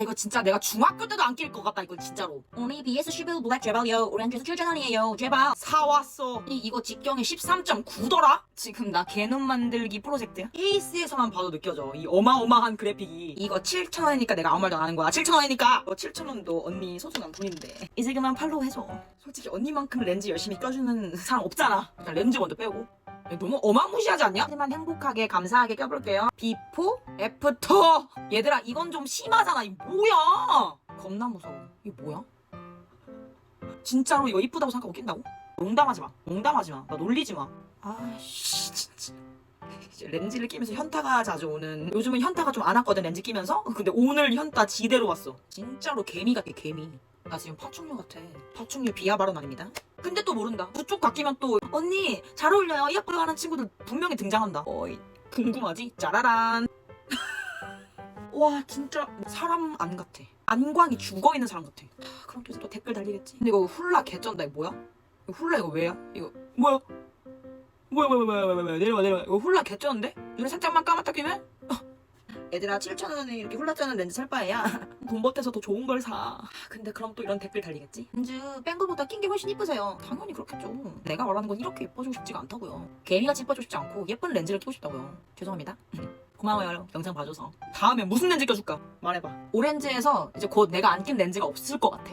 이거 진짜 내가 중학교 때도 안 낄 것 같다 이거 진짜로. 우리 BS11 블랙 제발요. 오렌지에서 출전하네요. 제발. 사왔어. 이, 이거 직경이 13.9더라? 지금 나 개눈 만들기 프로젝트야? 케이스에서만 봐도 느껴져. 이 어마어마한 그래픽이. 이거 7,000원이니까 내가 아무 말도 안 하는 거야. 7,000원이니까. 이거 7,000원도 언니 소중한 분인데. 이제 그만 팔로우 해줘. 솔직히 언니만큼 렌즈 열심히 껴주는 사람 없잖아. 일단 렌즈 먼저 빼고. 야, 너무 어마무시하지 않냐? 하지만 행복하게 감사하게 껴볼게요 비포 애프터 얘들아 이건 좀 심하잖아 이 뭐야 겁나 무서워 이게 뭐야? 진짜로 이거 이쁘다고 생각하고 낀다고? 농담하지 마. 농담하지 마. 나 놀리지 마. 아씨 진짜. 렌즈를 끼면서 현타가 자주 오는 요즘은 현타가 좀 안 왔거든 렌즈 끼면서 근데 오늘 현타 지대로 왔어 진짜로 개미 같아 개미 나 지금 파충류 같아 파충류 비하 발언 아닙니다 근데 또 모른다 그쪽 바뀌면 또 언니 잘 어울려요 예뻐요 하는 친구들 분명히 등장한다 어이 궁금하지? 짜라란 와 진짜 사람 안 같아 안광이 죽어 있는 사람 같아 아, 그럼 또 이제 또 댓글 달리겠지 근데 이거 훌라 개쩐다 이거 뭐야? 이거 훌라 이거 왜야? 이거 뭐야? 뭐야 뭐야 뭐야 뭐야 뭐야 내려와 내려와 이거 훌라 개쩌는데? 눈을 살짝만 감았다 끼면? 어. 얘들아 7천 원에 이렇게 훌라 짜는 렌즈 살 바에야 돈 버텨서 더 좋은 걸 사. 아, 근데 그럼 또 이런 댓글 달리겠지? 렌즈 뺀 거보다 낀 게 훨씬 이쁘세요. 당연히 그렇겠죠. 내가 말하는 건 이렇게 예뻐지고 싶지가 않다고요. 개미같이 예뻐지고 싶지 않고 예쁜 렌즈를 끼고 싶다고요. 죄송합니다. 고마워요 영상 봐줘서. 다음에 무슨 렌즈 껴줄까? 말해봐. 오렌지에서 이제 곧 내가 안 낀 렌즈가 없을 것 같아.